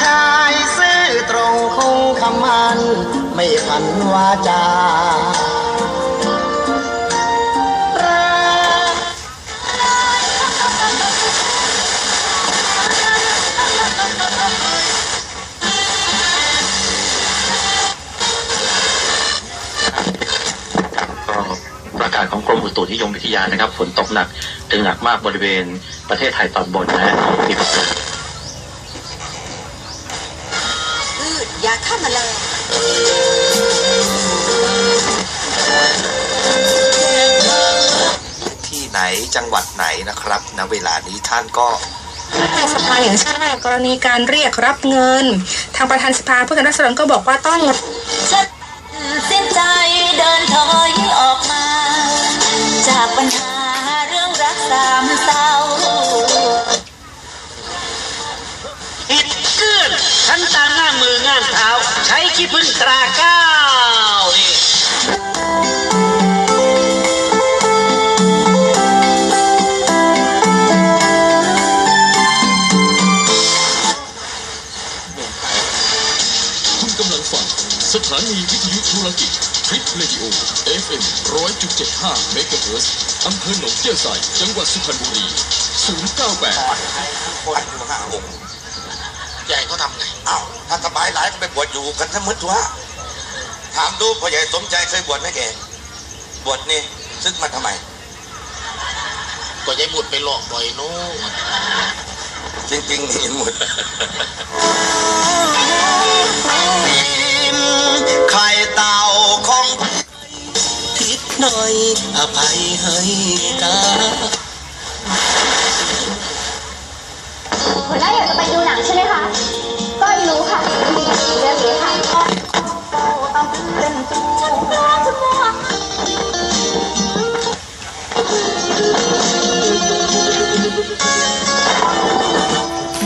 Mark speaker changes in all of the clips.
Speaker 1: ชายซื่อตรงคงคำมัน ไม่พันวาจารัก
Speaker 2: ก็ประกาศของกรมอุตุนิยมวิทยานะครับฝนตกหนักถึงหนักมากบริเวณประเทศไทยตอนบนนะฮะ มีผล
Speaker 3: พืชยาฆ่าแมลง
Speaker 4: ที่ไหนจังหวัดไหนนะครับณเวลานี้ท่านก็
Speaker 5: ทางสภาแห่งชาติกรณีการเรียกรับเงิน ทางประธานสภาผู้แทนราษฎรก็บอกว่าต้อง
Speaker 3: ฉันสิ้นใจเดินถอยออกมา จากปัญหาเรื่องรักสามเศร้า
Speaker 6: อิด เกื้นตามหน้ามืองานเท้า ใช้ขี้พึ่งตราเก้านี่
Speaker 7: คุณกำลังฟังสถานีวิทยุธุรกิจทริปเรดิโอ FM 100.75เมกะเฮิรตซ์อำเภอหนองเจี้ยไซจังหวัดสุพรรณบุรี 098
Speaker 1: ใหญ่เขาทำไง
Speaker 4: อ้าวถ้าสบายหลายก็ไปบวชอยู่กันทั้งหมดตัวถามดูพ่อใหญ่สมใจเคยบวชไหมแกบวชนี่ซึกมาทำไม
Speaker 1: ก็ยายบุตรไปหลอกบ่อยนู้น
Speaker 4: จริงๆนี่หมด
Speaker 1: ไข่เต่าของทิดหน่อยอภัยให้ตา
Speaker 8: หัวหน้าอยากจะไปดูหนังใช่ไหมคะ ก็รู้ค่ะเรื่องนี้ค่ะ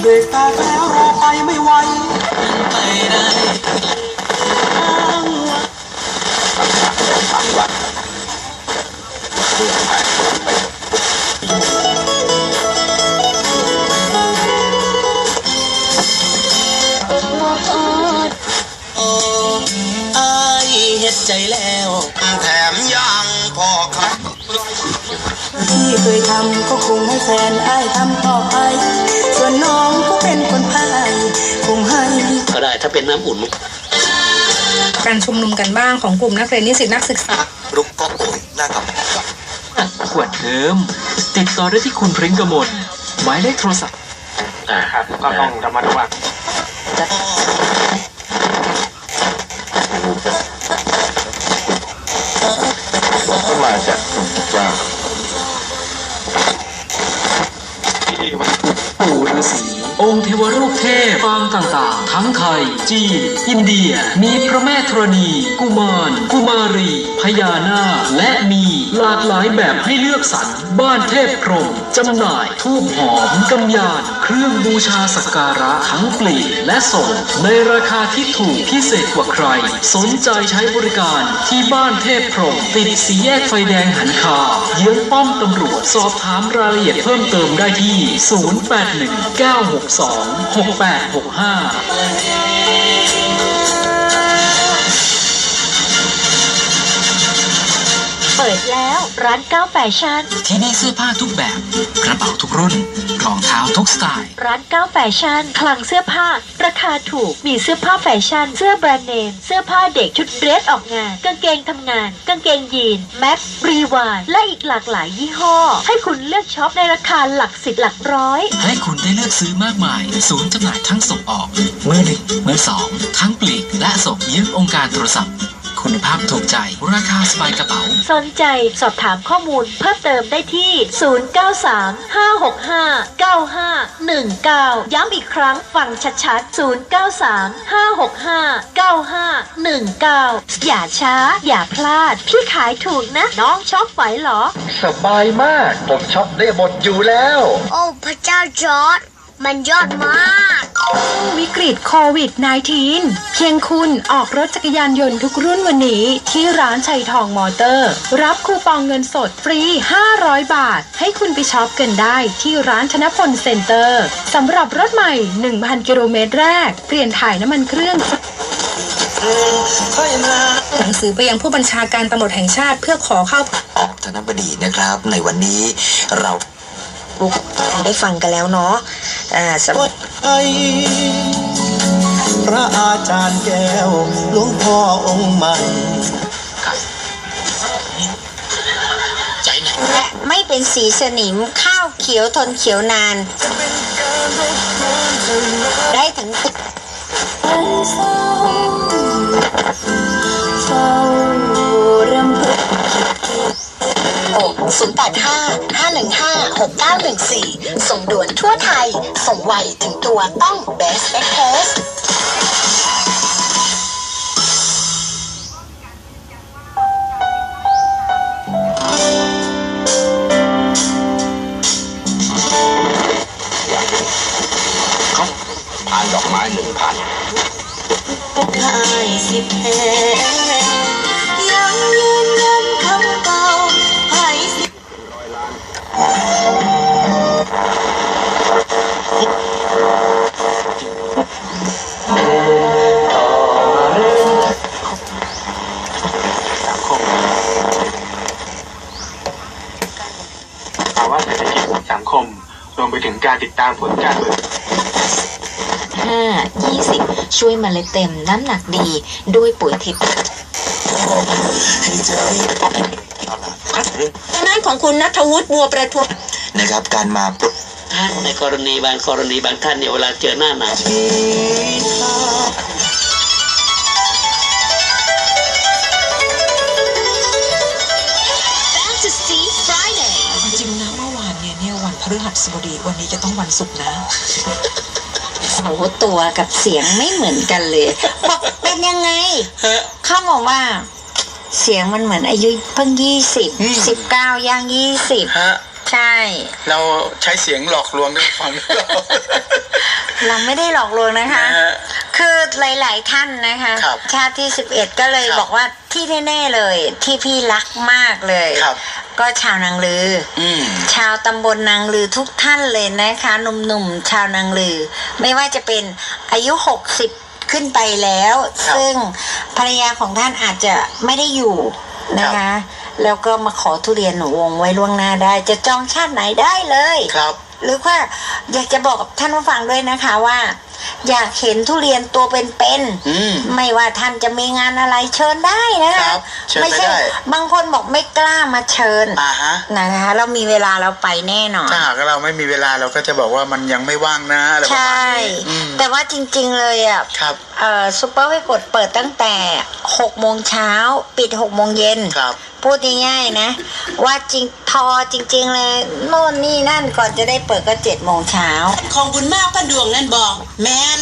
Speaker 8: เด็
Speaker 1: กตาแใจแล้ว
Speaker 4: แถมยังพอครับ
Speaker 5: ที่เคยทำก็คงให้แฟนอ้ายทำต่อไป ส่วนน้องก็เป็นคนพายคงให้
Speaker 6: ก็ได้ถ้าเป็นน้ำอุ่นมัน
Speaker 5: การชุมนุมกันบ้างของกลุ่มนักเรียนนิสิตนักศึกษา
Speaker 4: รุกก็โอยหน้ากับ
Speaker 9: ขวดเดิมติดต่อได้ที่คุณพริ้งกมลหมายเลขโทรศัพท์
Speaker 2: อ่าครับก็ต้องระมัดระวัง มาจากว่า
Speaker 9: ปู่ฤาษีองค์เทวรูป เทพปางต่างๆ ทั้งไทย จีน อินเดีย มีพระแม่ธรณี กุมาร กุมารี พญานาค และมีหลากหลายแบบให้เลือกสรร บ้านเทพพรหมจำหน่ายทูบหอมกำยาน เครื่องบูชาสักการะทั้งปลีกและส่ง ในราคาที่ถูกพิเศษกว่าใคร สนใจใช้บริการที่บ้านเทพพรหมติดสีแยกไฟแดงหันคาเยื้องป้อมตำรวจสอบถามรายละเอียดเพิ่มเติมได้ที่
Speaker 8: แปดหกห้า ร้านเก้าแฟชั่น
Speaker 9: ที่นี่เสื้อผ้าทุกแบบ กระเป๋าทุกรุ่น รองเท้าทุกสไตล์
Speaker 8: ร้านเก้าแฟชั่น คลังเสื้อผ้า ราคาถูก มีเสื้อผ้าแฟชั่น เสื้อแบรนด์เนม เสื้อผ้าเด็ก ชุดเดรสออกงาน กางเกงทำงาน กางเกงยีน แม็กรีวายและอีกหลากหลายยี่ห้อ ให้คุณเลือกช็อปในราคาหลักสิบหลักร้อย
Speaker 9: ให้คุณได้เลือกซื้อมากมาย ศูนย์จำหน่ายทั้งส่งออก มือหนึ่งมือสอง ทั้งปลีกและส่งยืมองค์การโทรศัพท์ คุณภาพถูกใจ ราคาสบายกระเป๋า
Speaker 8: สนใจสอบถามข้อมูลเพิ่มเติมได้ที่ 0935659519 ย้ำอีกครั้งฟังชัดๆ 0935659519 อย่าช้า อย่าพลาด พี่ขายถูกนะ น้องช็อปไหวเหรอ
Speaker 1: สบายมาก ผมช็อปได้หมดอยู่แล้ว
Speaker 8: โอ้ พระเจ้าจอร์ดมันยอดมาก มี
Speaker 9: กฤตโควิด -19 เพียงคุณออกรถจักรยานยนต์ทุกรุ่นวันนี้ที่ร้านชัยทองมอเตอร์ รับคูปองเงินสดฟรี 500 บาท ให้คุณไปช็อปกันได้ที่ร้านธนพลเซ็นเตอร์สำหรับรถใหม่ 1,000 กิโลเมตรแรก เปลี่ยนถ่ายน้ำมันเครื่อง
Speaker 5: หนังสือไปยังผู้บัญชาการตำรวจแห่งชาติเพื่อขอเข้า
Speaker 10: ออกธนบดีนะครับ ในวันนี้เรา
Speaker 11: ได้ฟังกันแล้วเนาะอ่าสำหรับ
Speaker 10: ไอ้พระอาจารย์แก้วหลวงพ่อองค์ใหม่
Speaker 11: ไม่เป็นสีสนิมข้าวเขียวทนเขียวนาน ได้ถึง
Speaker 5: เ0855156914
Speaker 11: ส่งด่วนทั่วไทย ส่งไวถึงตัวต้อง Best Express
Speaker 4: ดอกไม้หนึ่งพัน
Speaker 11: ไายสิ
Speaker 2: บแผล ติดตามผลการเมือง
Speaker 11: ห้ายี่สิบช่วยเมาเลยเต็มน้ำหนักดีด้วยปุ๋ยทิพย์ทางด้านของคุณนัทวุฒิบัวประทุม
Speaker 10: นะครับการมาปลุก
Speaker 6: ในกรณีบางกรณีบางท่านเนี่ยเวลาเจอหน้าหนาว
Speaker 12: วันพฤหัสบดีวันนี้จะต้องวันศุกร์นะ
Speaker 11: โอ้โหตัวกับเสียงไม่เหมือนกันเลย บอกเป็นยังไงเขาบอกว่า เสียงมันเหมือนอายุเพิ่งยี่สิบสิบเก้าย่างยี่สิบ
Speaker 13: ฮะ
Speaker 11: ใช่
Speaker 13: เราใช้เสียงหลอกลวงด้วยฟังเรา
Speaker 11: เราไม่ได้หลอกลวงนะคะ
Speaker 13: นะฮะ
Speaker 11: คือหลาย ๆ ท่านนะคะ
Speaker 13: ครับ
Speaker 11: ชาติที่สิบเอ็ดก็เลย
Speaker 13: ครับ
Speaker 11: บอกว่าที่แน่ๆเลย ที่พี่รักมากเลย
Speaker 13: ครับ
Speaker 11: ก็ชาวนางลือ
Speaker 13: อืม
Speaker 11: ชาวตำบลนางลือทุกท่านเลยนะคะหนุ่มๆชาวนางลือ ไม่ว่าจะเป็นอายุหกสิบขึ้นไปแล้ว
Speaker 13: ครับ
Speaker 11: ซึ่งภรรยาของท่านอาจจะไม่ได้อยู่ นะคะ แล้วก็มาขอทุเรียนหนูวงไว้ล่วงหน้าได้ จะจองชาติไหนได้เลย
Speaker 13: ครับ
Speaker 11: หรือว่าอยากจะบอกกับท่านผู้ฟังด้วยนะคะว่า อยากเห็นทุเรียนตัวเป็น
Speaker 13: อืม
Speaker 11: ๆไม่ว่าท่านจะมีงานอะไรเชิญได้นะ
Speaker 13: ค
Speaker 11: คะ
Speaker 13: รับเชิญ
Speaker 11: ไม่ใช่
Speaker 13: ไปได้
Speaker 11: บางคนบอกไม่กล้ามาเชิญ
Speaker 13: อ่าฮะ
Speaker 11: นะคะ เรามีเวลาเราไปแน่นอน
Speaker 13: ถ้าหากเราไม่มีเวลาเราก็จะบอกว่ามันยังไม่ว่างนะอะไรประ
Speaker 11: ใช่
Speaker 13: มาณนี้อืม
Speaker 11: แต่ว่าจริงๆเลยอะ
Speaker 13: ครับ
Speaker 11: เอ่อซูเปอร์ไวกดเปิดตั้งแต่6โมงเช้า ปิด6โมงเย็น
Speaker 13: ครับ
Speaker 11: พูดง่ายๆนะ ว่าจริงทอจริง ๆ เลยโน่นนี่นั่นก่อนจะได้เปิดก็เจ็ดโมงเช้า
Speaker 12: ของคุญมากป้าดวงนั่นบอกแมน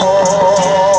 Speaker 12: โอ้